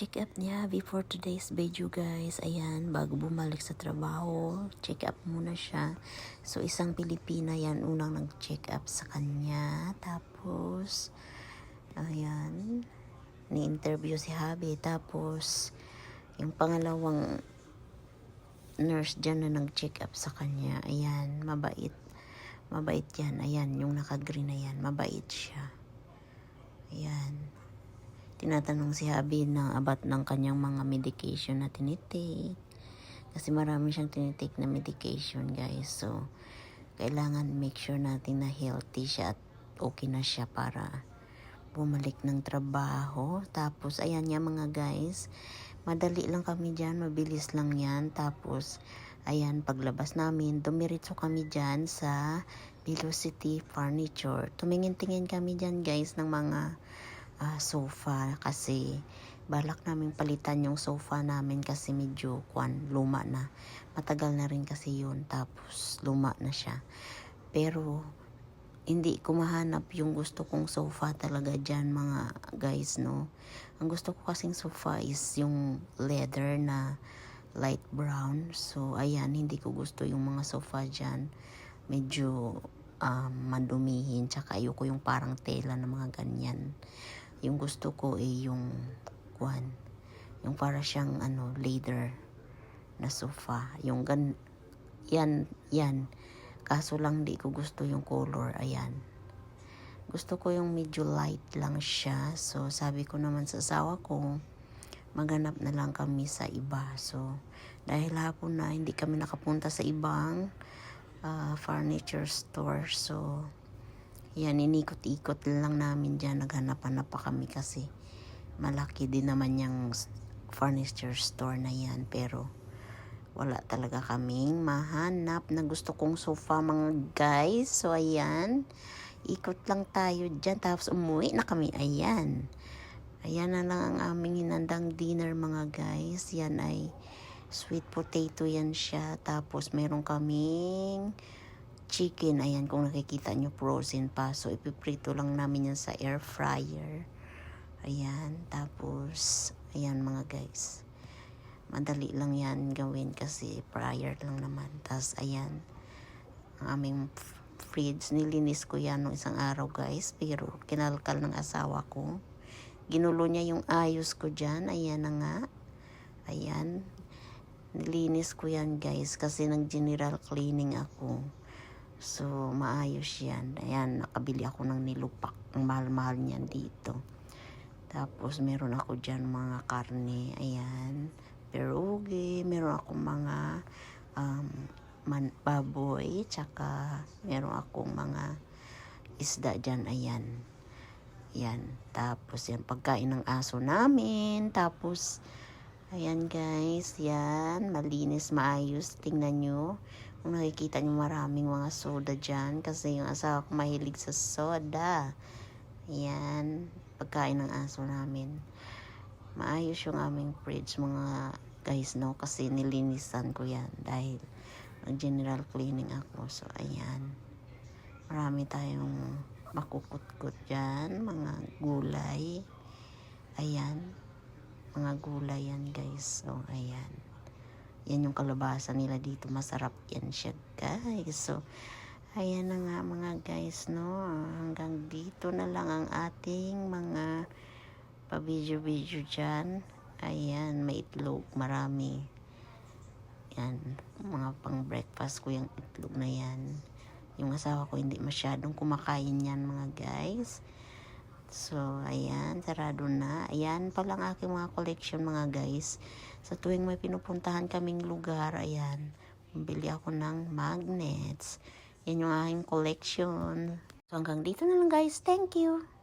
check up niya before today's video guys. Ayan, bago bumalik sa trabaho, check up muna siya. So, isang Pilipina yan, unang nag-check up sa kanya. Tapos, ayan, ni-interview si Habi. Tapos, yung pangalawang nurse dyan na nag-check up sa kanya, ayan, mabait. Mabait yan. Ayan, yung naka-green na yan. Mabait siya. Ayan tinatanong si Habi ng abat ng kanyang mga medication na tinitake. Kasi marami siyang tinitake na medication, guys. So, kailangan make sure natin na healthy siya at okay na siya para bumalik ng trabaho. Tapos, ayan niya mga guys. Madali lang kami dyan. Mabilis lang yan. Tapos, ayan, paglabas namin, dumiritso kami dyan sa Velocity Furniture. Tumingin-tingin kami dyan, guys, ng mga ah, sofa kasi balak namin palitan yung sofa namin kasi medyo kwan, luma na. Matagal na rin kasi yun tapos luma na siya. Pero hindi ko mahanap yung gusto kong sofa talaga dyan mga guys no. Ang gusto ko kasing sofa is yung leather na light brown. So ayan, hindi ko gusto yung mga sofa dyan. Medyo um, madumihin tsaka ayoko yung parang tela na mga ganyan yung gusto ko ay yung kwan. Yung para siyang ano leather na sofa. Yung gan yan yan. Kaso lang di ko gusto yung color ayan. Gusto ko yung medyo light lang siya. So sabi ko naman sa asawa ko maghanap na lang kami sa iba. So dahil hapon na hindi kami nakapunta sa ibang uh, furniture store. So yan, inikot-ikot lang namin dyan. Naghanap-hanap pa kami kasi malaki din naman yung furniture store na yan. Pero wala talaga kaming mahanap na gusto kong sofa mga guys. So, ayan. Ikot lang tayo dyan. Tapos umuwi na kami. Ayan. Ayan na lang ang aming hinandang dinner mga guys. Yan ay sweet potato yan siya. Tapos meron kaming chicken, ayan, kung nakikita nyo, frozen pa. So, ipiprito lang namin yan sa air fryer. Ayan, tapos, ayan mga guys. Madali lang yan gawin kasi fryer lang naman. Tapos, ayan, ang aming fridge, nilinis ko yan nung isang araw guys. Pero, kinalkal ng asawa ko. Ginulo niya yung ayos ko dyan. Ayan na nga. Ayan. Nilinis ko yan guys kasi nag general cleaning ako. So, maayos yan. Ayan, nakabili ako ng nilupak. Ang mahal-mahal niyan dito. Tapos, meron ako dyan mga karne. Ayan, perugi. Meron ako mga um, man, baboy. Tsaka, meron akong mga isda dyan. Ayan. Yan. Tapos, yan, pagkain ng aso namin. Tapos, ayan guys. Yan, malinis, maayos. Tingnan nyo. Kung nakikita nyo maraming mga soda dyan kasi yung asawa ko mahilig sa soda. Ayan, pagkain ng aso namin. Maayos yung aming fridge mga guys no kasi nilinisan ko yan dahil nag general cleaning ako. So ayan, marami tayong makukutkot dyan, mga gulay. Ayan, mga gulay yan guys. So ayan. Yan yung kalabasa nila dito. Masarap yan siya, guys. So, ayan na nga mga guys, no. Hanggang dito na lang ang ating mga pa-video-video dyan. Ayan, may itlog. Marami. Yan. Mga pang breakfast ko yung itlog na yan. Yung asawa ko hindi masyadong kumakain yan mga guys. So, ayan, sarado na. Ayan pa lang aking mga collection mga guys. Sa tuwing may pinupuntahan kaming lugar, ayan, bili ako ng magnets. Yan yung aking collection. So, hanggang dito na lang guys. Thank you!